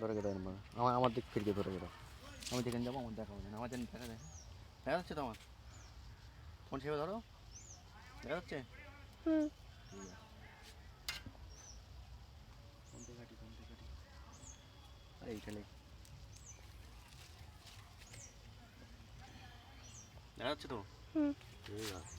ধরে গেলে আমার আমার দিক ফিরকে ধরে গেল। আমি যেখানে যাব আমার দেখা হবে না। আমার যেন দেখা যায়। দেখা যাচ্ছে তো আমার? ফোন সেভাবে ধরো। দেখা যাচ্ছে? এইখানে। দেখা যাচ্ছে তো? ঠিক আছে।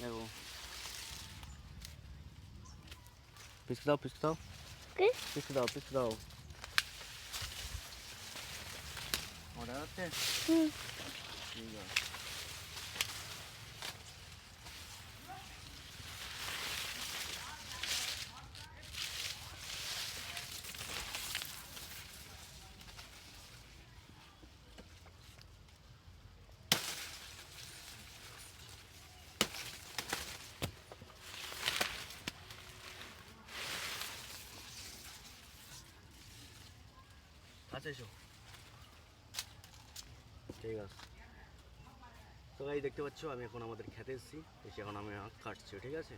দেখো পিছকে দাও পিছকে দাও কি পিছকে দাও পিছকে দাও ওটা হচ্ছে আচ্ছা ঠিক আছে। তো এই দেখতে পাচ্ছ, আমি এখন আমাদের খেতে এসেছি। এসে এখন আমি আখ কাটছি, ঠিক আছে?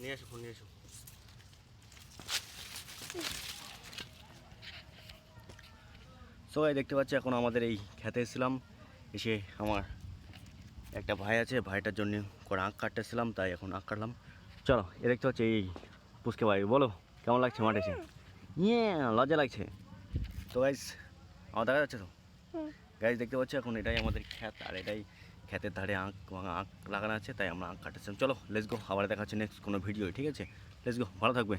নিয়ে এসো ফোন নিয়ে এসো সবাই দেখতে পাচ্ছি এখন আমাদের এই খেতে এসেছিলাম। এসে আমার একটা ভাই আছে ভাইটার জন্য করে আঁক কাটতেছিলাম তাই এখন আঁক কাটলাম। চলো এ দেখতে পাচ্ছি এই পুচকে ভাই বলো কেমন লাগছে মাঠে এসে? ইয়ে লজ্জা লাগছে। তো গাইস আমার দেখা যাচ্ছে তো? গাইস দেখতে পাচ্ছি এখন এটাই আমাদের ক্ষেত আর এটাই ক্ষেতের ধারে আঁক আঁক লাগানো আছে, তাই আমরা আঁক কাটাচ্ছিলাম চলো লেটস গো আবার দেখা হচ্ছে নেক্সট কোনো ভিডিও ঠিক আছে? লেটস গো ভালো থাকবে।